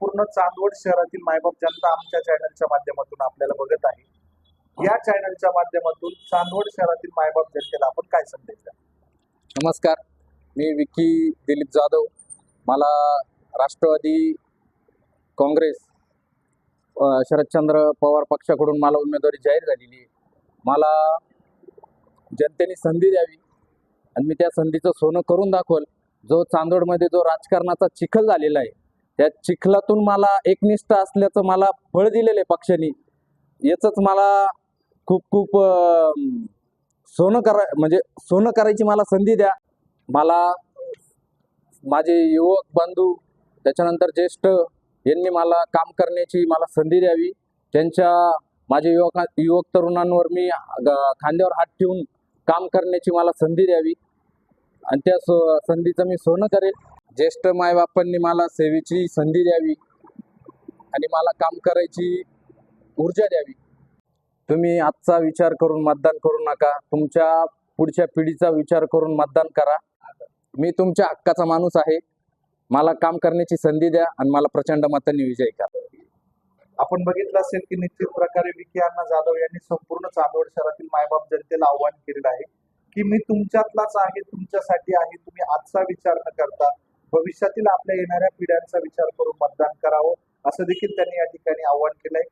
पूर्ण चांदवड शहरातील मायबाप जनता आमच्या चॅनलच्या माध्यमातून आपल्याला बघत आहे. या चॅनलच्या माध्यमातून चांदवड शहरातील मायबाप जनतेला आपण काय संदेश द्या नमस्कार. मी विकी दिलीप जाधव. मला राष्ट्रवादी काँग्रेस शरदचंद्र पवार पक्षाकडून मला उमेदवारी जाहीर झालेली आहे. मला जनतेने संधी द्यावी आणि मी त्या संधीचं सोनं करून दाखवल. जो चांदोडमध्ये जो राजकारणाचा चिखल झालेला आहे त्या चिखलातून मला एकनिष्ठ असल्याचं मला फळ दिलेलं आहे पक्षाने याचंच मला खूप खूप सोनं करा म्हणजे सोनं करायची मला संधी द्या. मला माझे युवक बंधू त्याच्यानंतर ज्येष्ठ यांनी मला काम करण्याची मला संधी द्यावी. त्यांच्या माझे युवक युवक तरुणांवर मी ग- खांद्यावर हात ठेवून काम करण्याची मला संधी द्यावी. आणि त्या स संधीचं मी सोनं करेल. ज्येष्ठ मायबापांनी मला सेवेची संधी द्यावी आणि मला काम करायची ऊर्जा द्यावी. तुम्ही आजचा विचार करून मतदान करू नका. तुमच्या पुढच्या पिढीचा विचार करून मतदान करा. मी तुमच्या हक्काचा माणूस आहे. मला काम करण्याची संधी द्या आणि मला प्रचंड मतांनी विजय करा. आपण बघितलं असेल की निश्चित प्रकारे विखे अण्णा जाधव यांनी संपूर्ण चांदवड शहरातील मायबाप जनतेला आव्हान केलेलं आहे की मी तुमच्यातलाच आहे तुमच्यासाठी आहे तुम्ही आजचा विचार न करता भविष्यातील आपल्या येणाऱ्या पिढ्यांचा विचार करून मतदान करावं असं देखील त्यांनी या ठिकाणी आव्हान केलंय.